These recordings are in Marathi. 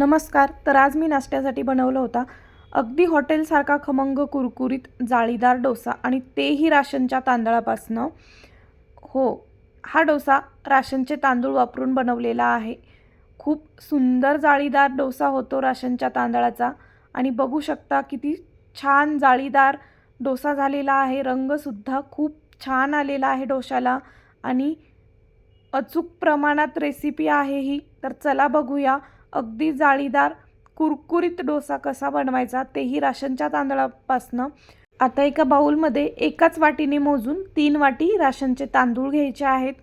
नमस्कार तर आज मी नाश्त्यासाठी बनवलं होता अगदी हॉटेलसारखा खमंग कुरकुरीत जाळीदार डोसा आणि तेही राशनच्या तांदळापासनं. हो हा डोसा राशनचे तांदूळ वापरून बनवलेला आहे. खूप सुंदर जाळीदार डोसा होतो राशनच्या तांदळाचा आणि बघू शकता किती छान जाळीदार डोसा झालेला आहे. रंगसुद्धा खूप छान आलेला आहे डोशाला आणि अचूक प्रमाणात रेसिपी आहे ही. तर चला बघूया अगदी जाळीदार कुरकुरीत डोसा कसा बनवायचा तेही राशनच्या तांदळापासनं. आता एका बाऊलमध्ये एकाच वाटीने मोजून तीन वाटी राशनचे तांदूळ घ्यायचे आहेत.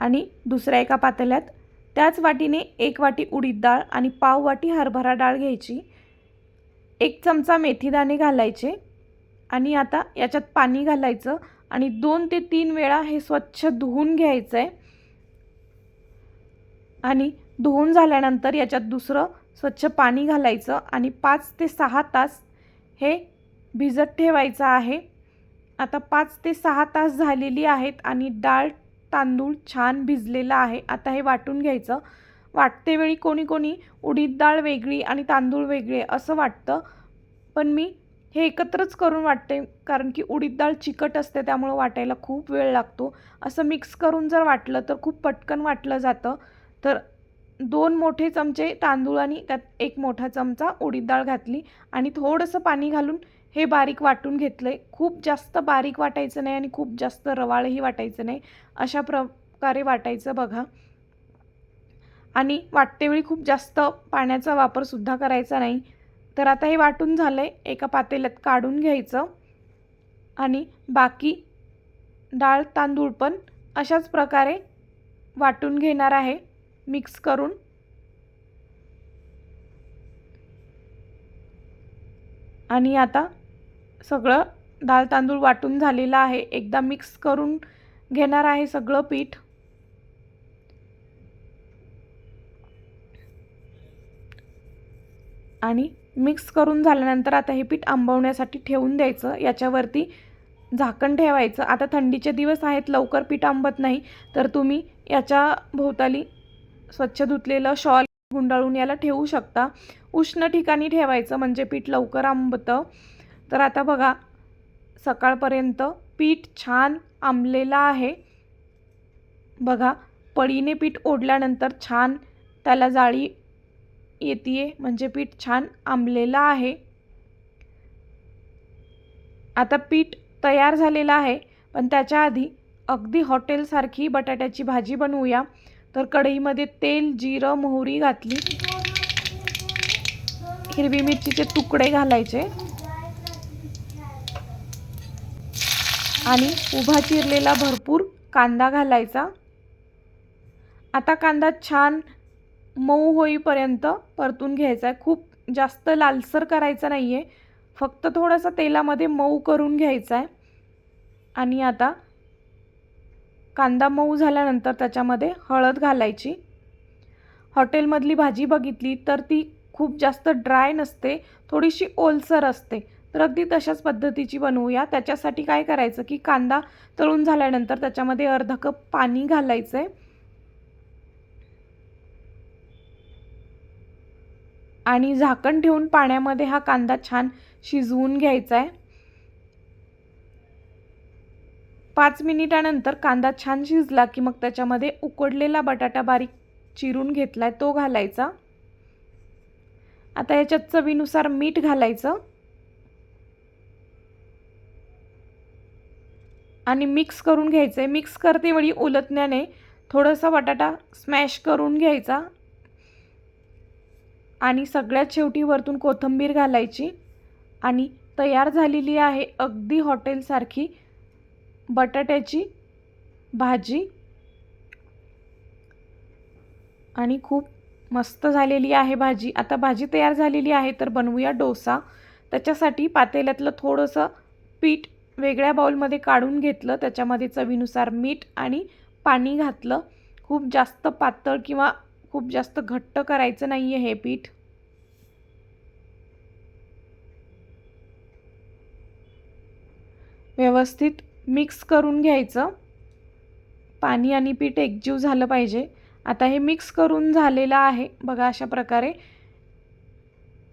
आणि दुसऱ्या एका पातेल्यात त्याच वाटीने एक वाटी उडीद डाळ आणि पाव वाटी हरभरा डाळ घ्यायची. एक चमचा मेथीदाणे घालायचे आणि आता याच्यात पाणी घालायचं आणि दोन ते तीन वेळा हे स्वच्छ धुवून घ्यायचं आहे आणि धुवून झाल्यानंतर याच्यात दुसरं स्वच्छ पाणी घालायचं आणि पाच ते सहा तास हे भिजत ठेवायचं आहे. आता पाच ते सहा तास झालेली आहेत आणि डाळ तांदूळ छान भिजलेला आहे. आता हे वाटून घ्यायचं. वाटते वेळी कोणी कोणी उडीद डाळ वेगळी आणि तांदूळ वेगळे असं वाटतं. पण मी हे एकत्रच करून वाटते कारण की उडीद डाळ चिकट असते त्यामुळं वाटायला खूप वेळ लागतो. असं मिक्स करून जर वाटलं तर खूप पटकन वाटलं जातं. तर दोन मोठे चमचे तांदूळ आणि त्यात एक मोठा चमचा उडीद डाळ घातली आणि थोडंसं पाणी घालून हे बारीक वाटून घेतलं आहे खूप जास्त बारीक वाटायचं नाही आणि खूप जास्त रवाळही वाटायचं नाही. अशा प्रकारे वाटायचं बघा. आणि वाटतेवेळी खूप जास्त पाण्याचा वापरसुद्धा करायचा नाही. तर आता हे वाटून झालं आहे एका पातेल्यात काढून घ्यायचं. आणि बाकी डाळ तांदूळ पण अशाच प्रकारे वाटून घेणार आहे. मिक्स करून आणि आता सगळं डाळ तांदूळ वाटून झालेलं आहे. एकदा मिक्स करून घेणार आहे सगळं पीठ. आणि मिक्स करून झाल्यानंतर आता हे पीठ आंबवण्यासाठी ठेवून द्यायचं. याच्यावरती झाकण ठेवायचं. आता थंडीचे दिवस आहेत लवकर पीठ आंबत नाही. तर तुम्ही याच्या भोवताली स्वच्छ धुतलेलं शॉल गुंडाळून याला ठेवू शकता. उष्ण ठिकाणी ठेवायचं म्हणजे पीठ लवकर आंबतं. तर आता बघा सकाळपर्यंत पीठ छान आंबलेलं आहे. बघा पळीने पीठ ओढल्यानंतर छान त्याला जाळी येते म्हणजे पीठ छान आंबलेलं आहे. आता पीठ तयार झालेलं आहे पण त्याच्या आधी अगदी हॉटेलसारखी बटाट्याची भाजी बनवूया. तर कढईमध्ये तेल जिरं मोहरी घातली. हिरवी मिरचीचे तुकडे घालायचे. आणि उभा चिरलेला भरपूर कांदा घालायचा. आता कांदा छान मऊ होईपर्यंत परतून घ्यायचा आहे. खूप जास्त लालसर करायचा नाही आहे फक्त थोडंसं तेलामध्ये मऊ करून घ्यायचा आहे. आणि आता कांदा मऊ झाल्यानंतर त्याच्यामध्ये हळद घालायची. हॉटेलमधली भाजी बघितली तर ती खूप जास्त ड्राय नसते थोडीशी ओलसर असते. तर अगदी तशाच पद्धतीची बनवूया. त्याच्यासाठी काय करायचं की कांदा तळून झाल्यानंतर त्याच्यामध्ये अर्धा कप पाणी घालायचं आहे आणि झाकण ठेवून पाण्यामध्ये हा कांदा छान शिजवून घ्यायचा आहे पाच मिनिटानंतर कांदा छान शिजला की मग त्याच्यामध्ये उकडलेला बटाटा बारीक चिरून घेतला आहे तो घालायचा. आता याच्यात चवीनुसार मीठ घालायचं. आणि मिक्स करून घ्यायचं आहे मिक्स करते वेळी उलटण्याने थोडासा बटाटा स्मॅश करून घ्यायचा. आणि सगळ्यात शेवटी वरतून कोथिंबीर घालायची. आणि तयार झालेली आहे अगदी हॉटेलसारखी बटाट्याची भाजी आणि खूप मस्त झालेली आहे भाजी. आता भाजी तयार झालेली आहे तर बनवूया डोसा. त्याच्यासाठी पातेल्यातलं थोडंसं पीठ वेगळ्या बाउलमध्ये काढून घेतलं. त्याच्यामध्ये चवीनुसार मीठ आणि पाणी घातलं. खूप जास्त पातळ किंवा खूप जास्त घट्ट करायचं नाही आहे हे पीठ. व्यवस्थित मिक्स करून घ्यायचं. पाणी आणि पीठ एकजीव झालं पाहिजे. आता हे मिक्स करून झालेलं आहे. बघा अशा प्रकारे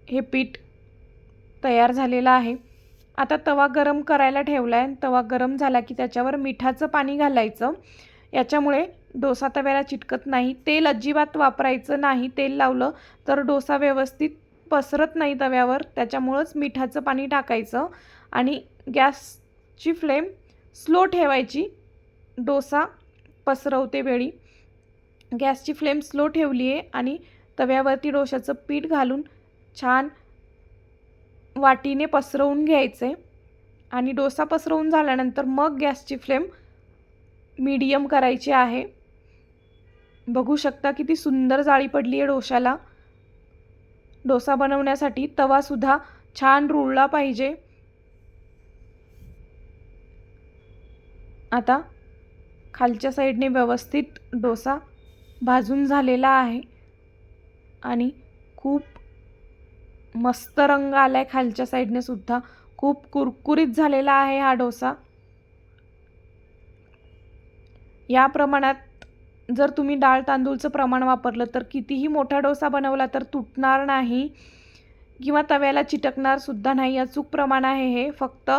हे पीठ तयार झालेलं आहे. आता तवा गरम करायला ठेवला आहे तवा गरम झाला की त्याच्यावर मिठाचं पाणी घालायचं. याच्यामुळे डोसा तव्याला चिटकत नाही. तेल अजिबात वापरायचं नाही. तेल लावलं तर डोसा व्यवस्थित पसरत नाही तव्यावर. त्याच्यामुळंच मिठाचं पाणी टाकायचं. आणि गॅसची फ्लेम स्लो ठेवायची. डोसा पसरवते वेळी. गॅसची फ्लेम स्लो ठेवली आहे आणि तव्यावरती डोशाचं पीठ घालून छान वाटीने पसरवून घ्यायचे. आणि डोसा पसरवून झाल्यानंतर मग गॅसची फ्लेम मीडियम करायची आहे. बघू शकता किती सुंदर जाळी पडली आहे डोशाला डोसा बनवण्यासाठी तवासुद्धा छान रुळला पाहिजे. आता खालच्या साईडने व्यवस्थित डोसा भाजून झालेला आहे. आणि खूप मस्त रंग आला आहे खालच्या साईडने सुद्धा. खूप कुरकुरीत झालेला आहे हा डोसा. या प्रमाणात जर तुम्ही डाळ तांदूळचं प्रमाण वापरलं तर कितीही मोठा डोसा बनवला तर तुटणार नाही. किंवा तव्याला चिटकणार सुद्धा नाही. अचूक प्रमाण आहे हे. फक्त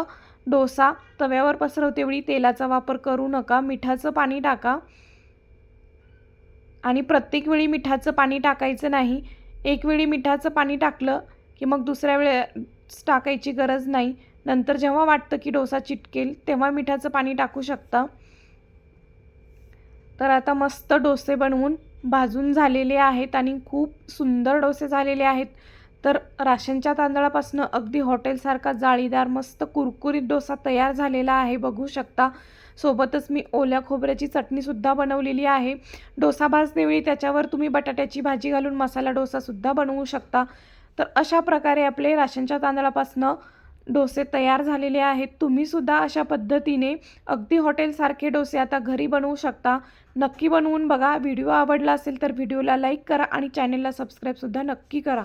डोसा तव्यावर पसरवतेवेळी तेलाचा वापर करू नका मिठाचं पाणी टाका. आणि प्रत्येक वेळी मिठाचं पाणी टाकायचं नाही. एक वेळी मिठाचं पाणी टाकलं की मग दुसऱ्या वेळेस टाकायची गरज नाही. नंतर जेव्हा वाटतं की डोसा चिटकेल तेव्हा मिठाचं पाणी टाकू शकता. तर आता मस्त डोसे बनवून भाजून झालेले आहेत आणि खूप सुंदर डोसे झालेले आहेत. तर राशनच्या तांदळापासून अगदी हॉटेलसारखा जाळीदार मस्त कुरकुरीत डोसा तयार झालेला आहे. बघू शकता सोबतच मी ओल्या खोबऱ्याची चटणीसुद्धा बनवलेली आहे. डोसा भाजतेवेळी त्याच्यावर तुम्ही बटाट्याची भाजी घालून मसाला डोसासुद्धा बनवू शकता. तर अशा प्रकारे आपले राशनच्या तांदळापासून डोसे तयार झालेले आहेत. तुम्हीसुद्धा अशा पद्धतीने अगदी हॉटेलसारखे डोसे आता घरी बनवू शकता. नक्की बनवून बघा. व्हिडिओ आवडला असेल तर व्हिडिओला लाईक करा आणि चॅनेलला सबस्क्राईबसुद्धा नक्की करा.